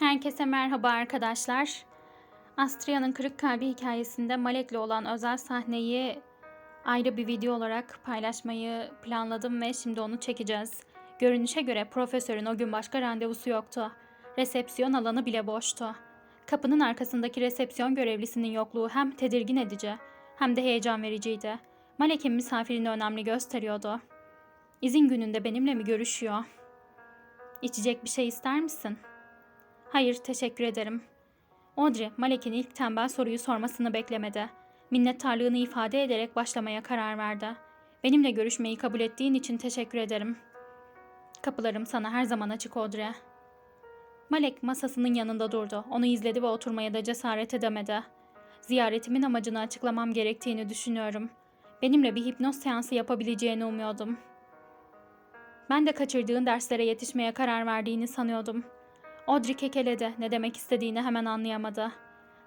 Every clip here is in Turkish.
Herkese merhaba arkadaşlar. Astria'nın kırık kalbi hikayesinde Malek'le olan özel sahneyi ayrı bir video olarak paylaşmayı planladım ve şimdi onu çekeceğiz. Görünüşe göre profesörün o gün başka randevusu yoktu. Resepsiyon alanı bile boştu. Kapının arkasındaki resepsiyon görevlisinin yokluğu hem tedirgin edici hem de heyecan vericiydi. Malek'in misafirini önemli gösteriyordu. İzin gününde benimle mi görüşüyor? İçecek bir şey ister misin?'' Hayır, teşekkür ederim. Audrey, Malek'in ilk tembel soruyu sormasını beklemedi. Minnettarlığını ifade ederek başlamaya karar verdi. Benimle görüşmeyi kabul ettiğin için teşekkür ederim. Kapılarım sana her zaman açık Audrey. Malek masasının yanında durdu. Onu izledi ve oturmaya da cesaret edemedi. Ziyaretimin amacını açıklamam gerektiğini düşünüyorum. Benimle bir hipnoz seansı yapabileceğini umuyordum. Ben de kaçırdığın derslere yetişmeye karar verdiğini sanıyordum.'' Audrey kekeledi. Ne demek istediğini hemen anlayamadı.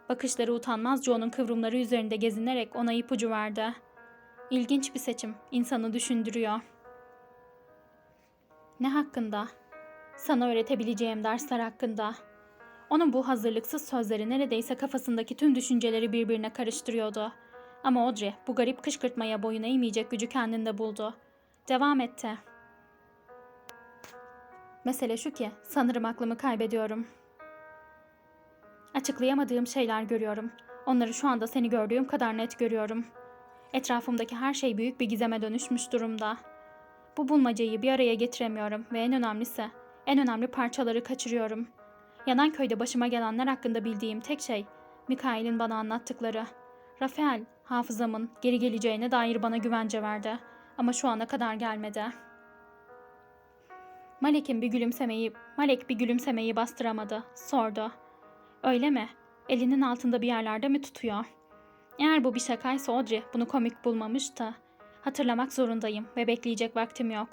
Bakışları utanmazca onun kıvrımları üzerinde gezinerek ona ipucu verdi. İlginç bir seçim. İnsanı düşündürüyor. Ne hakkında? Sana öğretebileceğim dersler hakkında. Onun bu hazırlıksız sözleri neredeyse kafasındaki tüm düşünceleri birbirine karıştırıyordu. Ama Audrey bu garip kışkırtmaya boyun eğmeyecek gücü kendinde buldu. Devam etti. Mesele şu ki sanırım aklımı kaybediyorum. Açıklayamadığım şeyler görüyorum. Onları şu anda seni gördüğüm kadar net görüyorum. Etrafımdaki her şey büyük bir gizeme dönüşmüş durumda. Bu bulmacayı bir araya getiremiyorum ve en önemlisi, en önemli parçaları kaçırıyorum. Yanan köyde başıma gelenler hakkında bildiğim tek şey, Mikail'in bana anlattıkları. Rafael, hafızamın geri geleceğine dair bana güvence verdi. Ama şu ana kadar gelmedi.'' Malek'in bir gülümsemeyi, Malek bir gülümsemeyi bastıramadı. Sordu. Öyle mi? Elinin altında bir yerlerde mi tutuyor? Eğer bu bir şakaysa Audrey bunu komik bulmamıştı. Hatırlamak zorundayım ve bekleyecek vaktim yok.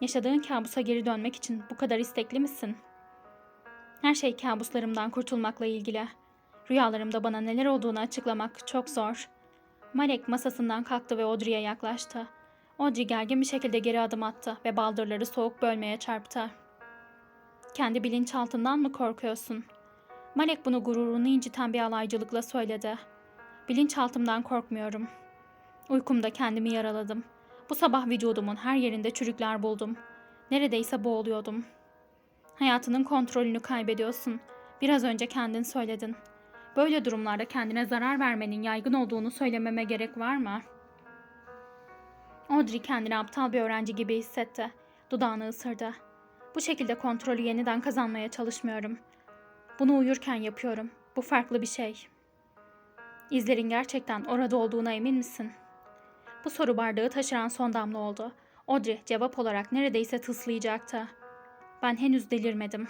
Yaşadığın kabusa geri dönmek için bu kadar istekli misin? Her şey kabuslarımdan kurtulmakla ilgili. Rüyalarımda bana neler olduğunu açıklamak çok zor. Malek masasından kalktı ve Audrey'e yaklaştı. Audrey gergin bir şekilde geri adım attı ve baldırları soğuk bölmeye çarptı. Kendi bilinçaltından mı korkuyorsun? Malek bunu gururunu inciten bir alaycılıkla söyledi. Bilinçaltımdan korkmuyorum. Uykumda kendimi yaraladım. Bu sabah vücudumun her yerinde çürükler buldum. Neredeyse boğuluyordum. Hayatının kontrolünü kaybediyorsun. Biraz önce kendin söyledin. Böyle durumlarda kendine zarar vermenin yaygın olduğunu söylememe gerek var mı?'' Audrey kendini aptal bir öğrenci gibi hissetti. Dudağını ısırdı. Bu şekilde kontrolü yeniden kazanmaya çalışmıyorum. Bunu uyurken yapıyorum. Bu farklı bir şey. İzlerin gerçekten orada olduğuna emin misin? Bu soru bardağı taşıran son damla oldu. Audrey cevap olarak neredeyse tıslayacaktı. Ben henüz delirmedim.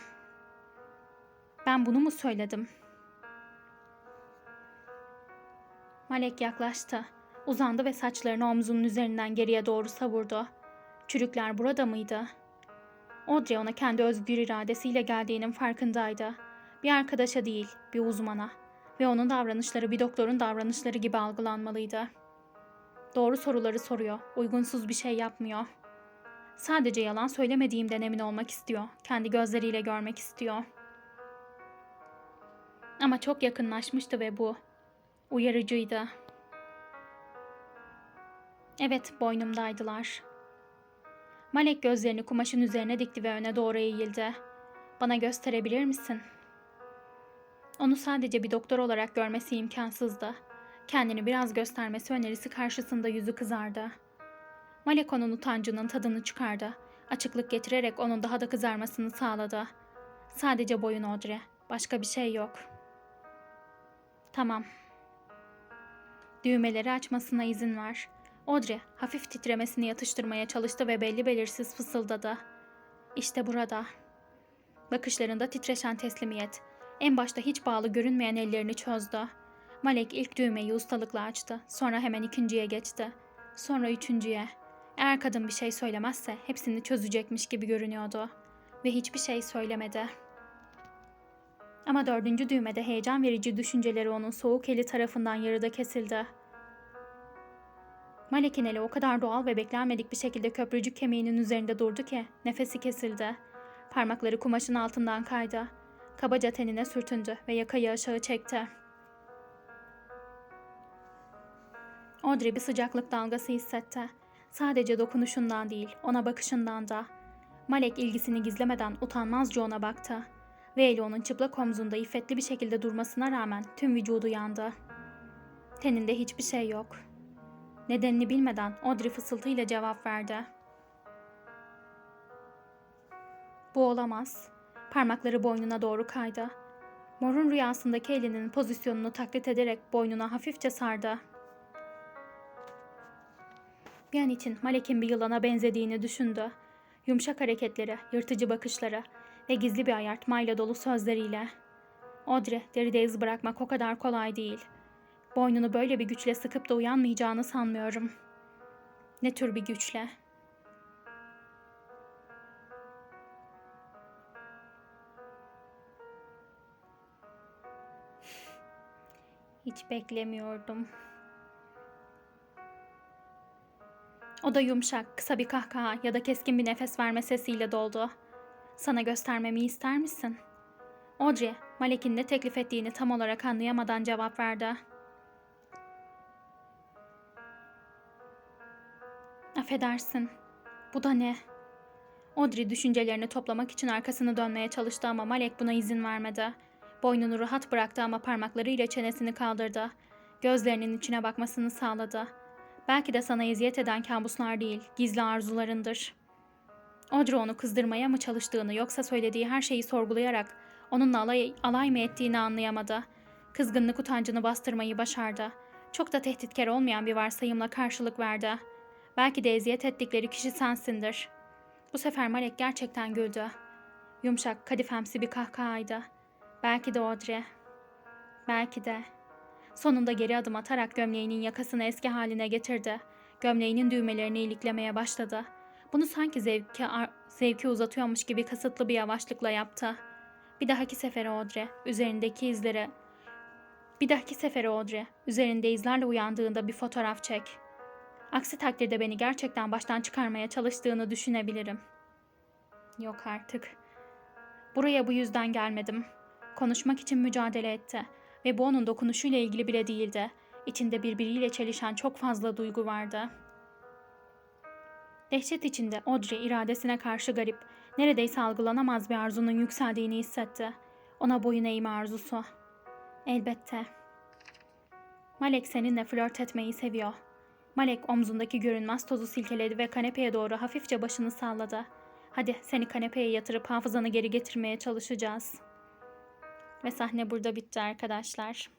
Ben bunu mu söyledim? Malek yaklaştı. Uzandı ve saçlarını omzunun üzerinden geriye doğru savurdu. Çürükler burada mıydı? Audrey ona kendi özgür iradesiyle geldiğinin farkındaydı. Bir arkadaşa değil, bir uzmana. Ve onun davranışları bir doktorun davranışları gibi algılanmalıydı. Doğru soruları soruyor, uygunsuz bir şey yapmıyor. Sadece yalan söylemediğimden emin olmak istiyor, kendi gözleriyle görmek istiyor. Ama çok yakınlaşmıştı ve bu uyarıcıydı. Evet, boynumdaydılar. Malek gözlerini kumaşın üzerine dikti ve öne doğru eğildi. Bana gösterebilir misin? Onu sadece bir doktor olarak görmesi imkansızdı. Kendini biraz göstermesi önerisi karşısında yüzü kızardı. Malek onun utancının tadını çıkardı. Açıklık getirerek onun daha da kızarmasını sağladı. Sadece boyun Audrey. Başka bir şey yok. Tamam. Düğmeleri açmasına izin ver. Audrey hafif titremesini yatıştırmaya çalıştı ve belli belirsiz fısıldadı. İşte burada. Bakışlarında titreşen teslimiyet. En başta hiç bağlı görünmeyen ellerini çözdü. Malek ilk düğmeyi ustalıkla açtı. Sonra hemen ikinciye geçti. Sonra üçüncüye. Eğer kadın bir şey söylemezse hepsini çözecekmiş gibi görünüyordu. Ve hiçbir şey söylemedi. Ama dördüncü düğmede heyecan verici düşünceleri onun soğuk eli tarafından yarıda kesildi. Malek'in eli o kadar doğal ve beklenmedik bir şekilde köprücük kemiğinin üzerinde durdu ki nefesi kesildi. Parmakları kumaşın altından kaydı. Kabaca tenine sürtündü ve yakayı aşağı çekti. Audrey bir sıcaklık dalgası hissetti. Sadece dokunuşundan değil, ona bakışından da. Malek ilgisini gizlemeden utanmazca ona baktı. Ve eli onun çıplak omzunda iffetli bir şekilde durmasına rağmen tüm vücudu yandı. Teninde hiçbir şey yok. Nedenini bilmeden Audrey fısıltıyla cevap verdi. Bu olamaz. Parmakları boynuna doğru kaydı. Mor'un rüyasındaki elinin pozisyonunu taklit ederek boynuna hafifçe sardı. Bir an için Malek'in bir yılana benzediğini düşündü. Yumuşak hareketleri, yırtıcı bakışları ve gizli bir ayartmayla dolu sözleriyle. Audrey, deride iz bırakmak o kadar kolay değil. Boynunu böyle bir güçle sıkıp da uyanmayacağını sanmıyorum. Ne tür bir güçle? Hiç beklemiyordum. O da yumuşak, kısa bir kahkaha ya da keskin bir nefes verme sesiyle doldu. Sana göstermemi ister misin? Audrey, Malek'in ne teklif ettiğini tam olarak anlayamadan cevap verdi. Affedersin. Bu da ne? Audrey düşüncelerini toplamak için arkasını dönmeye çalıştı ama Malek buna izin vermedi. Boynunu rahat bıraktı ama parmaklarıyla çenesini kaldırdı. Gözlerinin içine bakmasını sağladı. Belki de sana eziyet eden kabuslar değil, gizli arzularındır. Audrey onu kızdırmaya mı çalıştığını yoksa söylediği her şeyi sorgulayarak onunla alay, alay mı ettiğini anlayamadı. Kızgınlık utancını bastırmayı başardı. Çok da tehditkar olmayan bir varsayımla karşılık verdi. Belki de eziyet ettikleri kişi sensindir. Bu sefer Malek gerçekten güldü. Yumuşak, kadifemsi bir kahkahaydı. Belki de Audrey. Belki de. Sonunda geri adım atarak gömleğinin yakasını eski haline getirdi. Gömleğinin düğmelerini iliklemeye başladı. Bunu sanki zevki, zevki uzatıyormuş gibi kasıtlı bir yavaşlıkla yaptı. Bir dahaki sefere Audrey, üzerindeki izleri... Bir dahaki sefere Audrey, üzerinde izlerle uyandığında bir fotoğraf çek. Aksi takdirde beni gerçekten baştan çıkarmaya çalıştığını düşünebilirim. Yok artık. Buraya bu yüzden gelmedim. Konuşmak için mücadele etti ve bu onun dokunuşuyla ilgili bile değildi. İçinde birbiriyle çelişen çok fazla duygu vardı. Dehşet içinde Audrey iradesine karşı garip, neredeyse algılanamaz bir arzunun yükseldiğini hissetti. Ona boyun eğme arzusu. Elbette. Malek seninle flört etmeyi seviyor. Malek omzundaki görünmez tozu silkeledi ve kanepeye doğru hafifçe başını salladı. Hadi seni kanepeye yatırıp hafızanı geri getirmeye çalışacağız.'' Ve sahne burada bitti arkadaşlar.